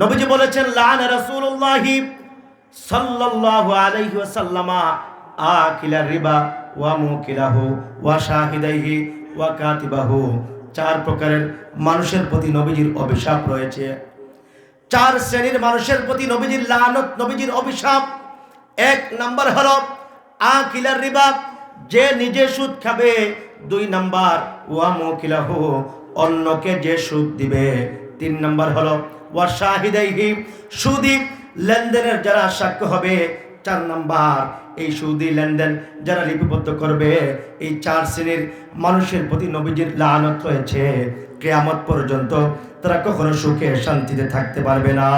নবীজি বলেছেন লান রাসূলুল্লাহি সাল্লাল্লাহু আলাইহি ওয়াসাল্লামা আকিলা রিবা ওয়া মুকিলাহু ওয়া শাহিদাইহি ওয়া কাতিবাহু। চার প্রকারের মানুষের প্রতি নবীজির অভিশাপ রয়েছে। চার শ্রেণির মানুষের প্রতি নবীজির লানত, নবীজির অভিশাপ। এক নাম্বার হলো আকিলার রিবা, যে নিজে সুদ খাবে। দুই নাম্বার, ওয়া মুকিলাহু, অন্যকে যে সুদ দিবে। তিন নাম্বার হলো লেনদেনের যারা সাক্ষ্য হবে, চার নাম্বার। এই সুদি লেনদেন যারা লিপিবদ্ধ করবে, এই চার শ্রেণির মানুষের প্রতি নবীজির লানত রয়েছে। কেয়ামত পর্যন্ত তারা কখনো সুখে, শান্তিতে থাকতে পারবে না।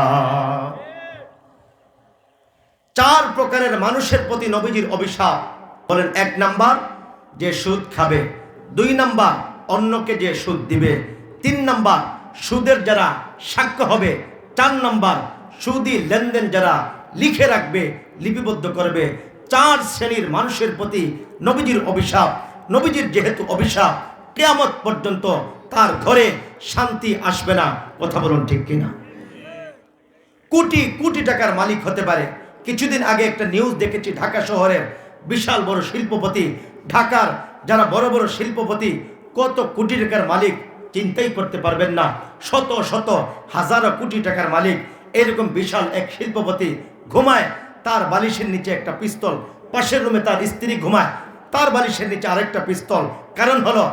চার প্রকারের মানুষের প্রতি নবীজির অভিশাপ। বলেন এক নাম্বার, যে সুদ খাবে। দুই নাম্বার, অন্যকে যে সুদ দিবে। তিন নাম্বার, সুদের যারা সাক্ষ্য হবে। চার নাম্বার, সুদি লেনদেন যারা লিখে রাখবে, লিপিবদ্ধ করবে। চার শ্রেণির মানুষের প্রতি নবীজির অভিশাপ। নবীজির যেহেতু অভিশাপ, কেয়ামত পর্যন্ত তার ঘরে শান্তি আসবে না। কথা বলুন ঠিক কিনা? কোটি কোটি টাকার মালিক হতে পারে। কিছুদিন আগে একটা নিউজ দেখেছি ঢাকা শহরের বিশাল বড় শিল্পপতি। ঢাকার যারা বড় বড় শিল্পপতি, কত কোটি টাকার মালিক চিন্তাই করতে পারবেন না। শত শত হাজারো কোটি টাকার মালিক এরকম বিশাল এক শিল্পপতি ঘুমায়, তার বালিশের নিচে একটা পিস্তল, পাশের রুমে তার স্ত্রী ঘুমায়, তার বালিশের নিচে আরেকটা পিস্তল। কারণ হলো,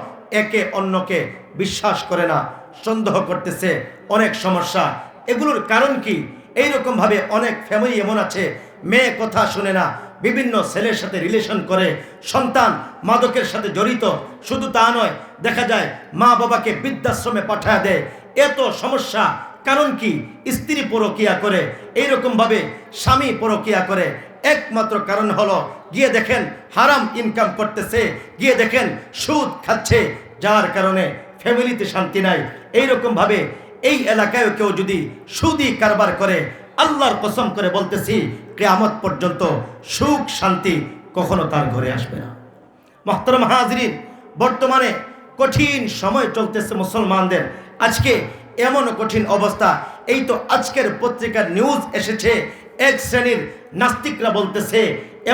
একে অন্যকে বিশ্বাস করে না, সন্দেহ করতেছে, অনেক সমস্যা। এগুলোর কারণ কি? এইরকমভাবে অনেক ফ্যামিলি এমন আছে, মেয়ে কথা শুনে না বিভিন্ন ছেলের সাথে রিলেশন করে, সন্তান মাদকের সাথে জড়িত, শুধু তা নয়, দেখা যায় মা বাবাকে বৃদ্ধাশ্রমে পাঠায় দেয়। এত সমস্যা, কারণ কি? স্ত্রী পরকিয়া করে, এইরকম ভাবে স্বামী পরকিয়া করে। একমাত্র কারণ হলো, গিয়ে দেখেন হারাম ইনকাম করতেছে, গিয়ে দেখেন সুদ খাচ্ছে, যার কারণে ফ্যামিলিতে শান্তি নাই। এইরকম ভাবে এই এলাকায় কেউ যদি সুদি কারবার করে আল্লাহর কসম করে বলতেছি, কেয়ামত পর্যন্ত সুখ, শান্তি কখনো তার ঘরে আসবে না। মহতরম হাজরিন, বর্তমানে কঠিন সময় চলতেছে মুসলমানদের। আজকে এমন কঠিন অবস্থা, এই তো আজকের পত্রিকার নিউজ এসেছে, এক শ্রেণির নাস্তিকরা বলতেছে,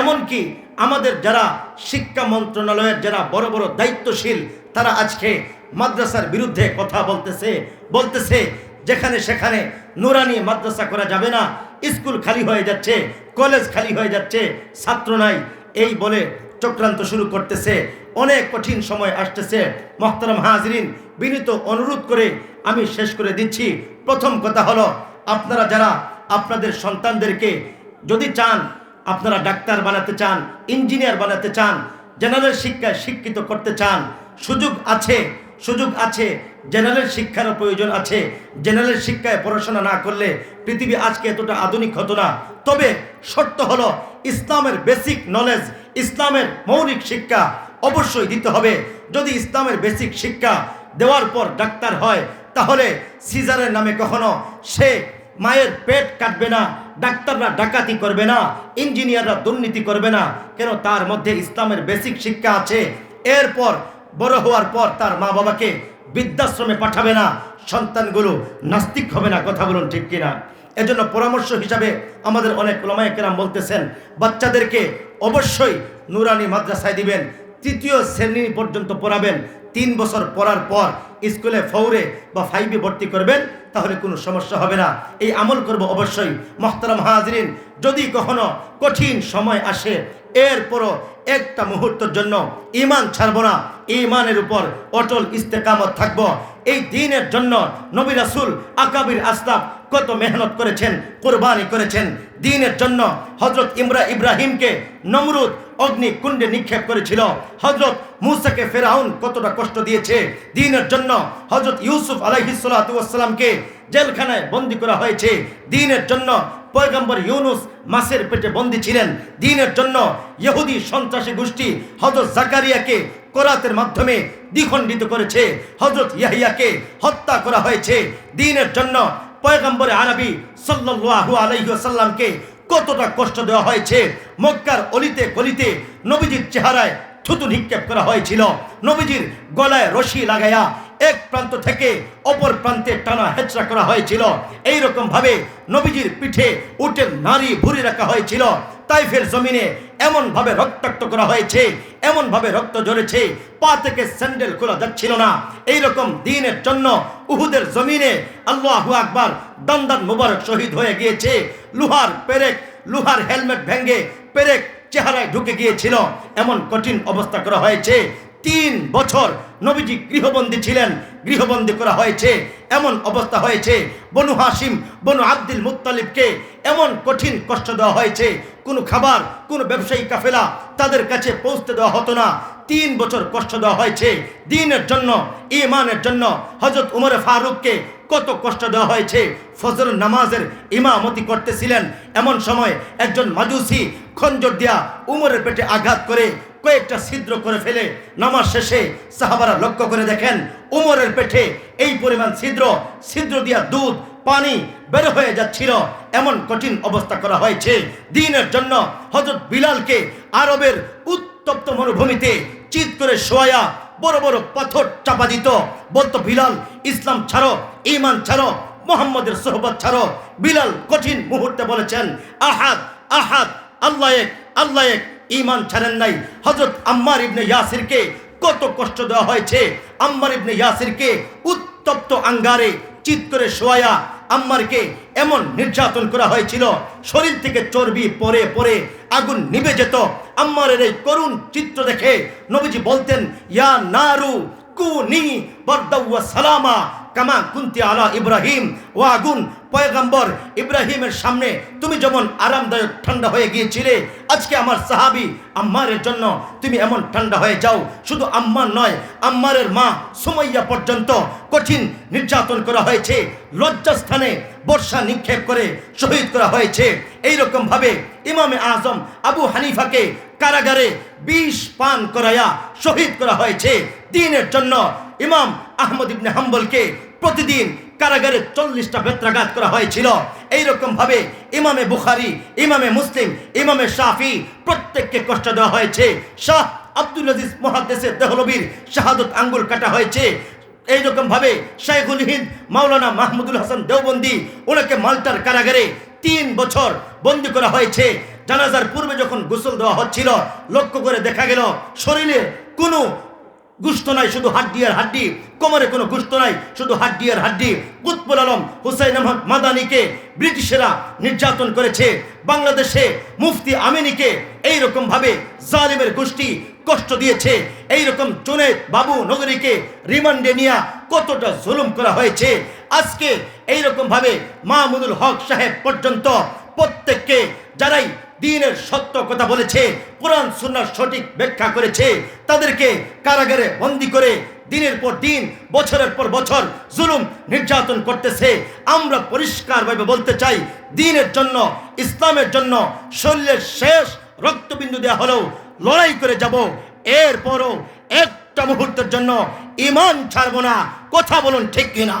এমনকি আমাদের যারা শিক্ষা মন্ত্রণালয়ের যারা বড় বড় দায়িত্বশীল, তারা আজকে মাদ্রাসার বিরুদ্ধে কথা বলতেছে বলতেছে যেখানে সেখানে নুরানি মাদ্রাসা করা যাবে না, স্কুল খালি হয়ে যাচ্ছে, কলেজ খালি হয়ে যাচ্ছে, ছাত্র নাই। এই বলে চক্রান্ত শুরু করতেছে। অনেক কঠিন সময় আসতেছে। মোহতারাম হাজরিন, বিনীত অনুরোধ করে আমি শেষ করে দিচ্ছি। প্রথম কথা হলো, আপনারা যারা আপনাদের সন্তানদেরকে যদি চান, আপনারা ডাক্তার বানাতে চান, ইঞ্জিনিয়ার বানাতে চান, জেনারেল শিক্ষায় শিক্ষিত করতে চান, সুযোগ আছে সুযোগ আছে জেনারেল শিক্ষারও প্রয়োজন আছে। জেনারেল শিক্ষায় পড়াশোনা না করলে পৃথিবী আজকে এতটা আধুনিক হতো না। তবে শর্ত হলো ইসলামের বেসিক নলেজ ইসলামের মৌলিক শিক্ষা অবশ্যই দিতে হবে। যদি ইসলামের বেসিক শিক্ষা দেওয়ার পর ডাক্তার হয়, তাহলে সিজারের নামে কখনো সে মায়ের পেট কাটবে না, ডাক্তাররা ডাকাতি করবে না, ইঞ্জিনিয়াররা দুর্নীতি করবে না। কেন? তার মধ্যে ইসলামের বেসিক শিক্ষা আছে। এরপর বড় হওয়ার পর তার মা বাবাকে বৃদ্ধাশ্রমে পাঠাবে না, সন্তানগুলো নাস্তিক হবে না, কথা বলুন ঠিক কিনা? এজন্য পরামর্শ হিসাবে আমাদের অনেক কেরাম বলতেছেন, বাচ্চাদেরকে অবশ্যই নুরানি মাদ্রাসায় দিবেন, তৃতীয় শ্রেণি পর্যন্ত পড়াবেন, তিন বছর পড়ার পর স্কুলে ফৌরে বা ফাইভে ভর্তি করবেন, তাহলে কোনো সমস্যা হবে না। এই আমল করব অবশ্যই। মোহতারাম হাজরিন, যদি কখনো কঠিন সময় আসে, এরপরও একটা মুহূর্তের জন্য ইমান ছাড়বো না। ইমানের উপর অটল ইস্তেকামত থাকব। এই দিনের জন্য নবী রাসুল আকাবির আস্তাব কত মেহনত করেছেন, কোরবানি করেছেন। দিনের জন্য হজরত ইমরা ইব্রাহিমকে নমরুদ অগ্নি কুণ্ডে নিক্ষেপ করেছিল। হজরত মুসাকে ফেরাউন কতটা কষ্ট দিয়েছে। দিনের জন্য হজরত ইউসুফ আলাইহিসালামকে জেলখানায় বন্দি করা হয়েছে। দিনের জন্য পয়গম্বর ইউনুস মাসের পেটে বন্দি ছিলেন। দিনের জন্য ইহুদি সন্ত্রাসী গোষ্ঠী হজরত জাকারিয়াকে কোরআতের মাধ্যমে দ্বিখণ্ডিত করেছে। হজরত ইয়াহিয়াকে হত্যা করা হয়েছে। দিনের জন্য পয়গম্বরে আরবি সাল্লাল্লাহু আলাইহি ওয়াসাল্লামকে কতটা কষ্ট দেওয়া হয়েছে। মক্কার অলিতে গলিতে নবীজির চেহারায় থুতু নিক্ষেপ করা হয়েছিল। নবীজির গলায় রশি লাগায়া এক প্রান্ত থেকে অপর প্রান্তে টানা হেচড়া করা হয়েছিল। এই রকম ভাবে নবীজির পিঠে উটের নারী ভুরি রাখা হয়েছিল। তাইফের জমিনে এমন ভাবে রক্তাক্ত করা হয়েছে, এমন ভাবে রক্ত ঝরেছে, পা থেকে স্যান্ডেল খোলা যাচ্ছিল না। এই রকম দিনের জন্য উহুদের জমিনে আল্লাহু আকবার দান্দান মুবারক শহীদ হয়ে গিয়েছে। লুহার পেরেক, লুহার হেলমেট ভেঙ্গে পেরেক চেহারায় ঢুকে গিয়েছিল। এমন কঠিন অবস্থা করা হয়েছে তিন বছর নবীজি গৃহবন্দী ছিলেন। গৃহবন্দী করা হয়েছে, এমন অবস্থা হয়েছে, বনু হাসিম বনু আব্দুল মুতালিবকে এমন কঠিন কষ্ট দেওয়া হয়েছে, কোনো খাবার, কোনো ব্যবসায়ী কাফেলা তাদের কাছে পৌঁছতে দেওয়া হতো না। তিন বছর কষ্ট দেওয়া হয়েছে, দিনের জন্য ইমানের জন্য হজরত উমরে ফারুককে কত কষ্ট দেওয়া হয়েছে। ফজর নামাজের ইমামতি করতেছিলেন। এমন সময় একজন মাজুসি খঞ্জর দিয়া উমরের পেটে আঘাত করে কয়েকটা ছিদ্র করে ফেলে। নামাজ শেষে সাহাবারা লক্ষ্য করে দেখেন, উমরের পেটে এই পরিমাণ ছিদ্র ছিদ্র দিয়া দুধ, পানি বের হয়ে যাচ্ছিল। এমন কঠিন অবস্থা করা হয়েছে। দিনের জন্য হজরত বিলালকে আরবের উত্তপ্ত মরুভূমিতে চিত করে শোয়া, বড় বড় পাথর চাপা দিত। বলতো, বিলাল, ইসলাম ছাড়ো ইমান ছাড়ো, মোহাম্মদের সোহবত ছাড়ো। বিলাল কঠিন মুহূর্তে বলেছেন, আহাদ আহাদ, আল্লাহ এক আল্লাহ এক ইমান ছাড়েন নাই। হজরত আম্মার ইবনে ইয়াসিরকে কত কষ্ট দেওয়া হয়েছে। আম্মার ইবনে ইয়াসিরকে উত্তপ্ত আঙ্গারে চিত করে শোয়া আম্মারকে এমন নির্যাতন করা হয়েছিল, শরীর থেকে চর্বি পরে পরে আগুন নিভে যেত। আম্মারের এই করুণ চিত্র দেখে নবীজি বলতেন, ইয়া নারু কুনি বরদাউয়া সালামা কামা কুন্তি আলা ইব্রাহিম। ও আগুন, পয়গম্বর ইব্রাহিমের সামনে তুমি যেমন আরামদায়ক ঠান্ডা হয়ে গিয়েছিলে, আজকে আমার সাহাবি আম্মারের জন্য তুমি এমন ঠান্ডা হয়ে যাও। শুধু আম্মার নয়, আম্মারের মা সুমাইয়া পর্যন্ত কঠিন নির্যাতন করা হয়েছে, লজ্জাস্থানে বর্ষা নিক্ষেপ করে শহীদ করা হয়েছে। এই রকম ভাবে ইমামে আজম আবু হানিফাকে কারাগারে বিষ পান করায়া শহীদ করা হয়েছে। দিনের জন্য ইমাম আহমদ ইবনে হাম্বলকে প্রতিদিন কারাগারে চল্লিশটা বেত্রাঘাত করা হয়েছিল। এইরকম ভাবে ইমামে বুখারি, ইমামে মুসলিম, ইমামে শাফি প্রত্যেককে কষ্ট দেওয়া হয়েছে। শাহ আব্দুল আজিজ মহাদেশের দেহলবীর শাহাদত আঙ্গুল কাটা হয়েছে। এইরকম ভাবে শাইখুল হিন্দ, মাওলানা মাহমুদুল হাসান দেওবন্দি, ওনাকে মাল্টার কারাগারে তিন বছর বন্দি করা হয়েছে। জানাজার পূর্বে যখন গোসল দেওয়া হচ্ছিল, লক্ষ্য করে দেখা গেল, শরীরে কোনো গুস্ত নাই, শুধু হাড্ডি আর হাড্ডি, কোমরে কোনো গুস্ত নাই, শুধু হাড্ডি আর হাড্ডি। কুতবুল আলম হুসাইন আহমদ মাদানিকে ব্রিটিশেরা নির্যাতন করেছে, বাংলাদেশে মুফতি আমিনীকে এইরকমভাবে জালিমের গোষ্ঠী কষ্ট দিয়েছে, এইরকম চুনে বাবু নগরীকে রিমান্ডে নিয়ে কতটা জুলুম করা হয়েছে। আজকে এইরকম ভাবে মাহমুদুল হক সাহেব পর্যন্ত প্রত্যেককে যারাই দিনের সত্য কথা বলেছে, কোরআন সুন্নার সঠিক ব্যাখ্যা করেছে, তাদেরকে কারাগারে বন্দি করে দিনের পর দিন, বছরের পর বছর জুলুম নির্যাতন করতেছে। আমরা পরিষ্কারভাবে বলতে চাই, দিনের জন্য, ইসলামের জন্য শরীরের শেষ রক্তবিন্দু দেওয়া হলেও লড়াই করে যাব। এরপরও একটা মুহূর্তের জন্য ইমান ছাড়বো না। কথা বলুন ঠিক কিনা?